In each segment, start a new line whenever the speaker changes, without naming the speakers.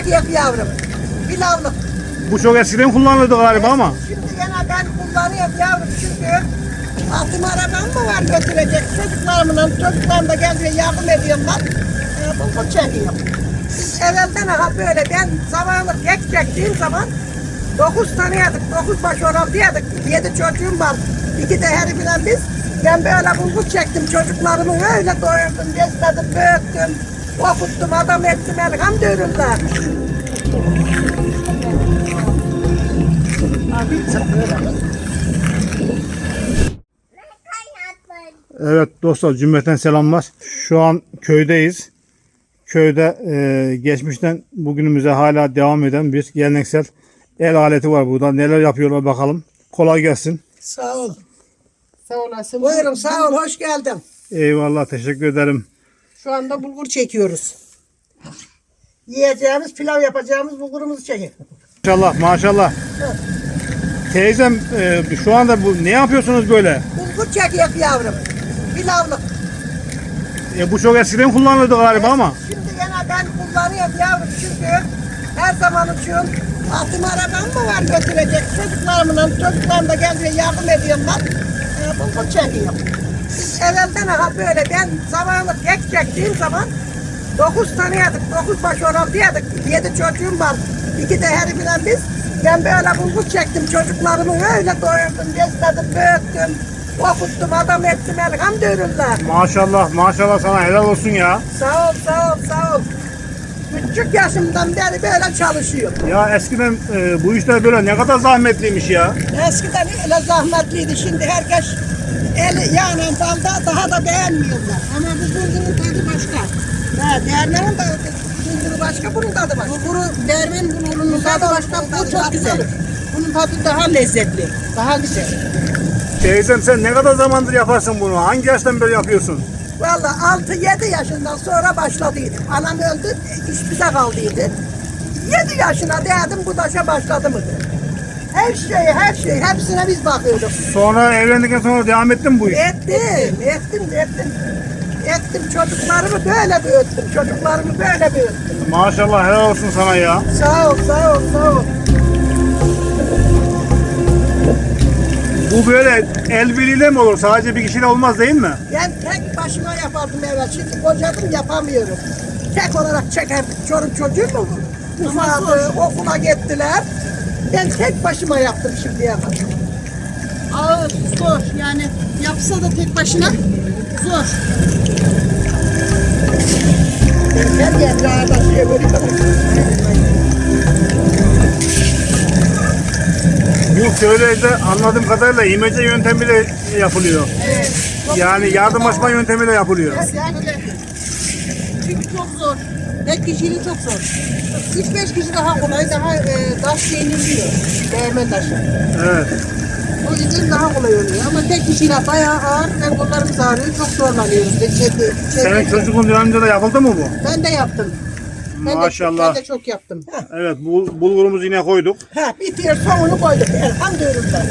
çekiyor yavrum. Pilavlık.
Bu çok eskiden kullanılırdı galiba ama.
Şimdi gene ben kullanıyorum yavrum çünkü altım arabam mı var götürecek çocuklarımla çocuklarım da geldiğinde yardım ediyorlar. Ee, bulgur çekiyorum. Evvelden aha böyle ben zamanı tek çektiğim zaman dokuz tane yedik, dokuz baş oraltı yedik. Yedi çocuğum var. İki de herifiyle biz. Ben böyle bulgur çektim çocuklarımı öyle doyurdum, besledim, büyüttüm. Okuttum, adam ettim, elhamdülillah.
Evet dostlar cümleten selamlar. Şu an köydeyiz. Köyde e, geçmişten bugünümüze hala devam eden bir geleneksel el aleti var burada. Neler yapıyorlar bakalım. Kolay gelsin.
Sağ ol.
Sağ olasın.
Buyurun sağ ol, hoş geldin.
Eyvallah teşekkür ederim.
Şu anda bulgur çekiyoruz.
Yiyeceğimiz, pilav yapacağımız bulgurumuzu çekin.
Maşallah maşallah. Teyzem e, şu anda bu ne yapıyorsunuz böyle?
Bulgur çekiyor yavrum. Pilavlık.
E, bu çok eskiden kullanılırdı galiba ama.
Şimdi gene ben kullanıyorum yavrum çünkü her zaman için altım arabam mı var götürecek çocuklarımla çocuklarım da geldiğinde yardım ediyorlar. Ee, bulgur çekiyorum. Evvelden aha böyle ben zamanı tek çektiğim zaman dokuz tane yedik, dokuz baş oraltı yedik. Yedi çocuğum var. İki de herifiyle biz. Ben böyle bulgur çektim çocuklarımı öyle doyurdum, besledim, büyüttüm. Okuttum, adam ettim elhamdülillah.
Maşallah maşallah sana helal olsun ya.
Sağ ol, sağ ol, sağ ol. Küçük yaşımdan beri böyle çalışıyorum.
Ya eskiden e, bu işler böyle ne kadar zahmetliymiş ya.
Eskiden öyle zahmetliydi. Şimdi herkes eli yağla balda daha da beğenmiyorlar.
Ama bu bulgurun tadı başka.
Ha, değerlerin de bulguru başka, bunun tadı başka.
Bulguru, dermen bulgurunun tadı
tadı
başka. Bu çok güzel. Bunun tadı daha lezzetli. Daha güzel.
Teyzem sen ne kadar zamandır yaparsın bunu? Hangi yaştan beri yapıyorsun?
Vallahi 6-7 yaşından sonra başladıydım. Anam öldü, iş bize kaldıydı. 7 yaşına değdim bu taşa başladı mı? Her şeyi, her şeyi, hepsine biz bakıyorduk.
Sonra evlendikten sonra devam ettin mi bu iş?
Ettim, ettim, ettim. Ettim çocuklarımı böyle büyüttüm, çocuklarımı böyle büyüttüm.
Maşallah helal olsun sana ya.
Sağ ol, sağ ol, sağ ol.
Bu böyle el birliğiyle mi olur? Sadece bir kişiyle olmaz değil mi?
Ben tek başıma yapardım evvel. Şimdi kocadım yapamıyorum. Tek olarak çekerdik. Çoruk çocuğum mu? Ufadı, okula gittiler. Ben tek başıma yaptım şimdiye kadar.
Ağır, zor. Yani yapsa da tek başına zor.
Ben her yerde ağırlaşıyor böyle
Bu köylerde anladığım kadarıyla imece yöntemiyle yapılıyor. Yani yardımlaşma yöntemiyle yapılıyor.
Yani 4 kişiyle çok zor. 3-5 kişi daha kolay, daha e, taş yeniliyor. Değme taşı.
Evet.
O yüzden daha kolay oluyor. Ama tek kişiyle bayağı ağır ve kollarımız ağrıyor. Çok zorlanıyoruz. Ve çebi,
Senin çocukluğun döneminde de yapıldı mı bu?
Ben de yaptım. Ben De, Maşallah. ben de çok yaptım.
Evet bu bulgurumuzu yine koyduk.
Ha, bitiyor sonunu koyduk. Elhamdülillah.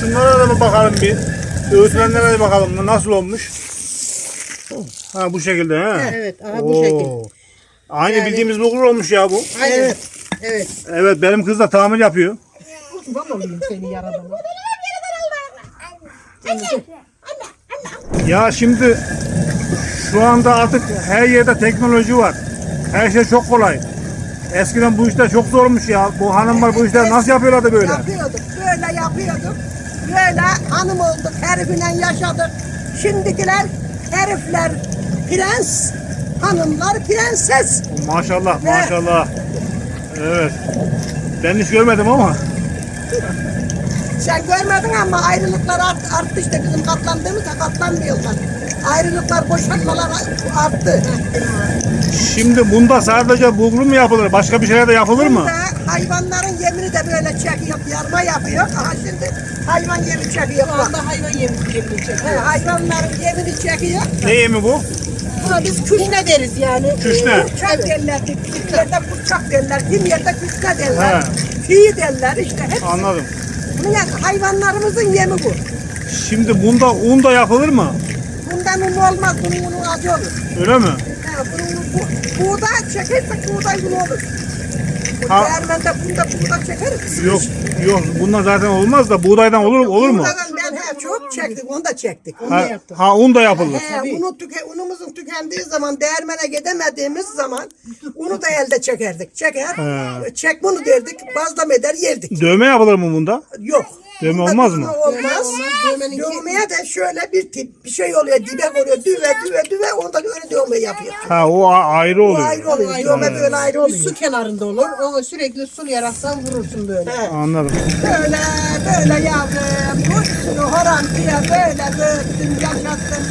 Şunlara da bir bakalım bir. Öğütülenlere de bakalım nasıl olmuş. Ha bu şekilde ha.
Evet, aha bu şekil.
Aynı
Yani-
bildiğimiz bulgur olmuş ya bu.
Aynen.
Evet.
Evet.
Evet benim kız da tamir yapıyor.
Kurban olayım seni yaradana.
Ya şimdi şu anda artık her yerde teknoloji var. Her şey çok kolay. Eskiden bu işler çok zormuş ya. Bu hanımlar bu işleri nasıl yapıyorlardı böyle?
Yapıyorduk, böyle yapıyorduk. Böyle hanım olduk, herifiyle yaşadık. Şimdikiler herifler prens, hanımlar prenses.
Maşallah maşallah. Evet. Ben hiç görmedim ama.
Sen görmedin ama ayrılıklar art, arttı işte bizim katlandığımızda katlanmıyorlar. Ayrılıklar, boşanmalar arttı.
Şimdi bunda sadece bulgur mu yapılır? Başka bir şeyler de yapılır mı?
Burada hayvanların yemini de böyle çekiyor, yarma yapıyor. Aha şimdi hayvan yemi çekiyor.
Şu anda hayvan yemi yemini
He,
çekiyor.
hayvanların yemini çekiyor.
Ne yemi bu?
Buna biz küşne deriz yani.
Küşne.
Bıçak derler, bir yerde bıçak derler, bir yerde küçük derler,
He.
fiyi derler işte hep.
Anladım.
Bunun yani hayvanlarımızın yemi bu.
Şimdi bunda un da yapılır mı?
Bundan un olmaz, bunun unu acı olur.
Öyle mi?
He, bunun bu, buğday çekersek buğday unu olur.
Ha.
değirmende bunda bunda çekeriz.
Yok yok bundan zaten olmaz da buğdaydan olur olur mu?
Bunlardan ben he, çok çektik, onu da çektik.
Ha, ha un da yapılır.
He, unu tüke, unumuzun tükendiği zaman değirmene gidemediğimiz zaman unu da elde çekerdik. Çeker, çek bunu derdik, bazlama eder yerdik.
Dövme yapılır mı bunda?
Yok.
Dövme olmaz mı?
Olmaz. Dövmeye de şöyle bir tip bir şey oluyor, dibek oluyor, düve düve düve, onda öyle dövme yapıyor.
Ha o ayrı oluyor.
ayrı oluyor, dövme böyle ayrı
Bir
oluyor.
su kenarında olur. O sürekli sulayaraktan vurursun böyle.
He.
Anladım.
Böyle böyle yavrum, kuşunu horantıya böyle büyüttüm, yaşattım.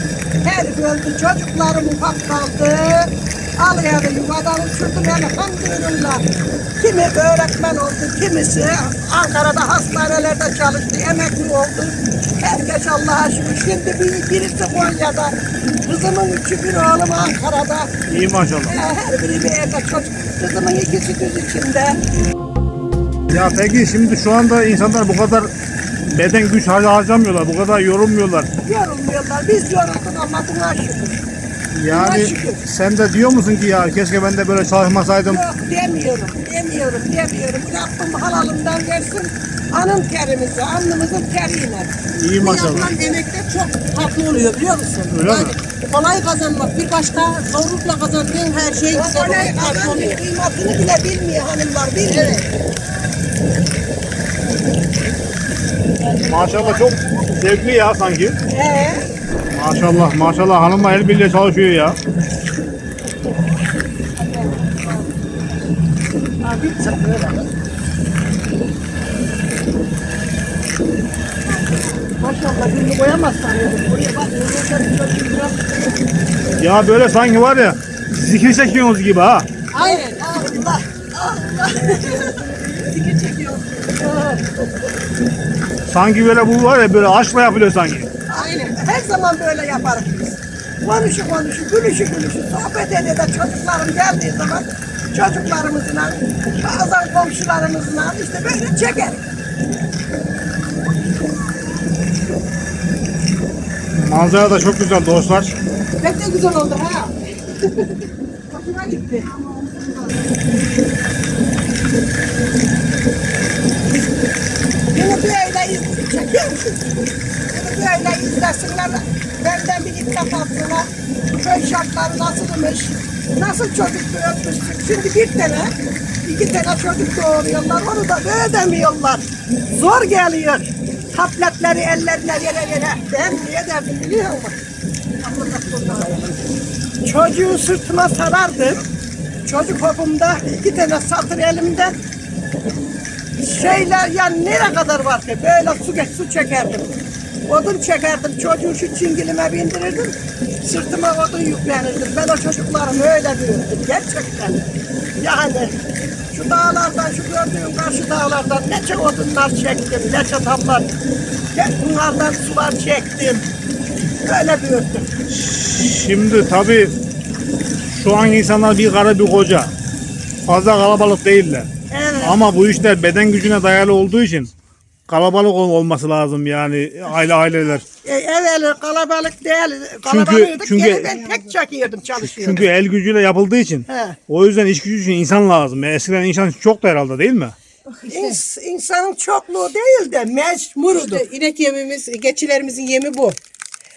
Her öldü, çocuklarım ufak kaldı. Alıyordu yuvadan uçurdum elhamdülillah. Kimi öğretmen oldu, kimisi Ankara'da hastanelerde çalıştı, emekli oldu. Herkes Allah'a şükür. Şimdi bir, birisi Konya'da, kızımın üçü bir oğlum Ankara'da.
İyi maşallah.
Ee, Her biri bir evde çocuk. Kızımın ikisi düz içinde.
Ya peki şimdi şu anda insanlar bu kadar beden güç har- harcamıyorlar. Bu kadar yorulmuyorlar.
Yorulmuyorlar. Biz yorulduk ama buna şükür.
Yani sen de diyor musun ki ya keşke ben de böyle çalışmasaydım.
Yok demiyorum, demiyorum, demiyorum. Rabbim halalımdan versin. Anın terimizi, alnımızın teriyle.
İyi maşallah.
Yapılan emekte çok tatlı oluyor biliyor musun?
Öyle
yani
mi?
kolay kazanmak bir başka zorlukla kazandığın her şey
O
güzel
kolay
oluyor.
kıymetini bile bilmiyor hanımlar, bilmiyor.
Maşallah çok zevkli ya sanki.
Ee,
Maşallah maşallah hanımla el birliğiyle çalışıyor ya.
maşallah günlü koyamazsan
Ya böyle sanki var ya zikir çekiyorsunuz gibi ha.
Aynen.
Allah, Allah.
Sanki böyle bu var ya böyle aşkla yapılıyor sanki.
Zaman böyle yaparız biz. Konuşu konuşu, gülüşü gülüşü, sohbet ede de çocuklarım geldiği zaman çocuklarımızla, bazen komşularımızla işte böyle çekeriz.
Manzara da çok güzel dostlar.
Pek de güzel oldu ha. Hoşuma gitti.
Bunu böyle iz- çekiyor musun? Böyle izlesinler. Benden bir iltifat alsınlar. Köy şartları nasılmış? Nasıl çocuk büyütmüşsün? Şimdi bir tane, iki tane çocuk doğuruyorlar. Onu da ödemiyorlar. Zor geliyor. Tabletleri ellerine yere yere. Ben niye derdim biliyor musun? Çocuğu sırtıma sarardım. Çocuk hopumda iki tane satır elimde şeyler yani nereye kadar var ki böyle su, su çekerdim. Odun çekerdim çocuğu şu çingilime bindirirdim. Sırtıma odun yüklenirdim. Ben o çocuklarımı öyle büyüttüm gerçekten. Yani şu dağlardan şu gördüğün karşı dağlardan ne çok odunlar çektim. Ne çatallar. Bunlardan sular çektim. Öyle büyüttüm.
Şimdi tabii şu an insanlar bir karı bir koca. Fazla kalabalık değiller.
Evet.
Ama bu işler beden gücüne dayalı olduğu için kalabalık ol- olması lazım yani aile aileler.
E, evveli kalabalık değil. Kalabalıktık.
çünkü-
Gene ben tek çekiyordum çalışıyordum.
Çünkü el gücüyle yapıldığı için.
He.
O yüzden iş gücü için insan lazım. Eskiden insan çok da herhalde değil mi?
İns, insanın çokluğu değil de mecburudur.
İşte inek yemimiz, geçilerimizin yemi bu.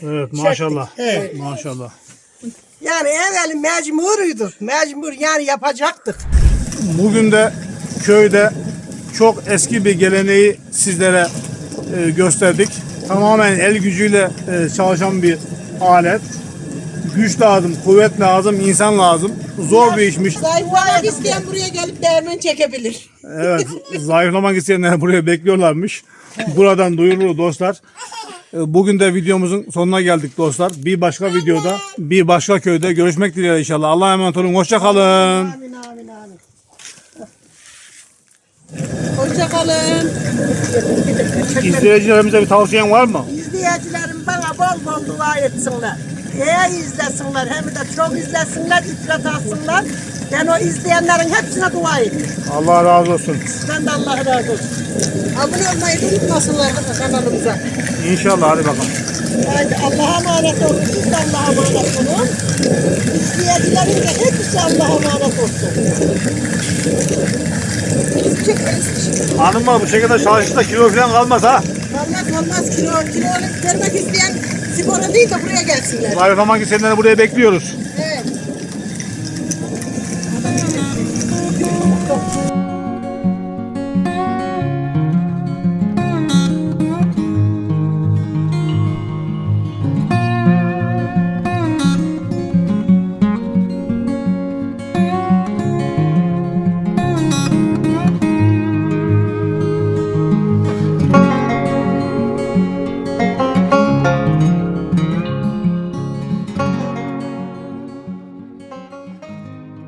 Evet maşallah.
Evet.
Maşallah.
Yani evveli mecburuyduk. Mecbur yani yapacaktık.
Bugün de köyde çok eski bir geleneği sizlere e, gösterdik. Tamamen el gücüyle e, çalışan bir alet. Güç lazım, kuvvet lazım, insan lazım. Zor bir işmiş.
Zayıflamak isteyen buraya gelip değirmen çekebilir.
Evet, zayıflamak isteyenler buraya bekliyorlarmış. Buradan duyurulur dostlar. E, Bugün de videomuzun sonuna geldik dostlar. Bir başka videoda, bir başka köyde görüşmek dileğiyle inşallah. Allah'a emanet olun. Hoşça kalın.
Amin amin amin.
Hoşçakalın.
İzleyicilerimize bir tavsiyen var mı?
İzleyicilerim bana bol bol dua etsinler. İyi izlesinler hem de çok izlesinler, ibret alsınlar. Ben o izleyenlerin hepsine dua ediyorum.
Allah razı olsun.
Ben de Allah razı olsun.
Abone olmayı unutmasınlar kanalımıza.
İnşallah hadi bakalım.
Haydi Allah'a emanet olun. Siz de Allah'a emanet olun. İzleyicilerin de hepsi Allah'a emanet olsun.
Hanım bu şekilde çalışırsa kilo falan kalmaz ha.
Olmaz olmaz kilo. Kilo vermek isteyen spora değil de buraya gelsinler.
Zayıflamak isteyenleri buraya bekliyoruz.
Evet.